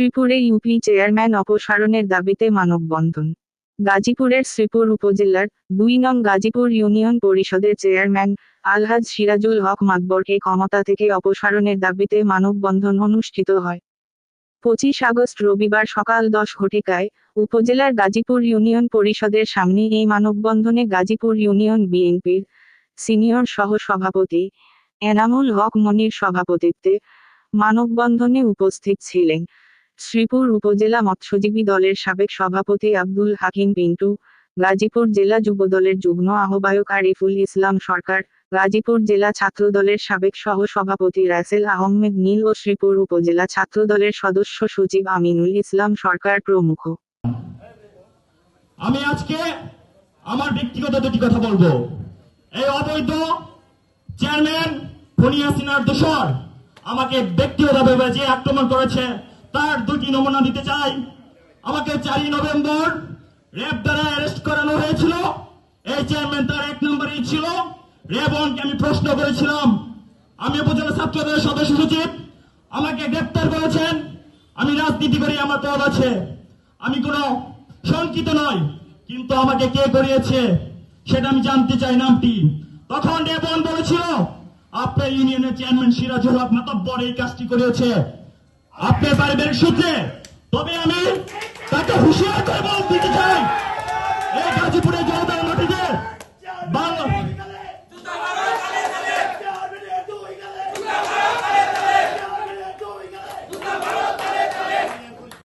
শ্রীপুরে UP chairman অপসারণের দাবিতে মানববন্ধন। গাজীপুরের শ্রীপুর উপজেলার দুই নং গাজীপুর ইউনিয়ন পরিষদের চেয়ারম্যান আলহাজ সিরাজুল হক মাতবরকে ক্ষমতা থেকে অপসারণের দাবিতে মানববন্ধন অনুষ্ঠিত হয়। পঁচিশ আগস্ট রবিবার সকাল দশ ঘটিকায় উপজেলার গাজীপুর ইউনিয়ন পরিষদের সামনে এই মানববন্ধনে গাজীপুর ইউনিয়ন বিএনপির সিনিয়র সহ সভাপতি এনামুল হক মনির সভাপতিত্বে মানববন্ধনে উপস্থিত ছিলেন। শ্রীপুর উপজেলা মৎস্যজীবী দলের সাবেক সভাপতি আব্দুল হাকিম পিন্টু, গাজীপুর জেলা যুবদলের যুগ্ম আহ্বায়ক আরিফুল ইসলাম সরকার, গাজীপুর জেলা ছাত্রদলের সাবেক সহ সভাপতি রাসেল আহমেদ নীল ও শ্রীপুর উপজেলা ছাত্রদলের সদস্য সচিব আমিনুল ইসলাম সরকার প্রমুখ। আমি আজকে আমার ব্যক্তিগত দুটি কথা বলব। এই অবৈধ চেয়ারম্যান ফনিয়া সিনার দোষর আমাকে ব্যক্তিগতভাবে যে আক্রমণ করেছে তার দুটি নমুনা দিতে চাই। আমাকে চারই নভেম্বর র্যাব দ্বারা অ্যারেস্ট করানো হয়েছিল। এই চেয়ারম্যান তার এক নম্বরেই ছিল। রেবনকে আমি প্রশ্ন করেছিলাম। আমি উপজেলা ছাত্রদের সদস্য সচিব, আমাকে গ্রেপ্তার করেছেন। আমি রাজনীতি করি, আমার পদ আছে। আমি কোনো শঙ্কিত নয় কিন্তু আমাকে কে করিয়েছে সেটা আমি জানতে চাই নামটি। তখন রেবন বলেছিল, আপনার ইউনিয়নের চেয়ারম্যান সিরাজুল হক মাতব্বর এই কাজটি করিয়েছে। আপনার পারবেন সূত্রে তবে আমি তাকে হুঁশিয়ার করে বল দিতে চাই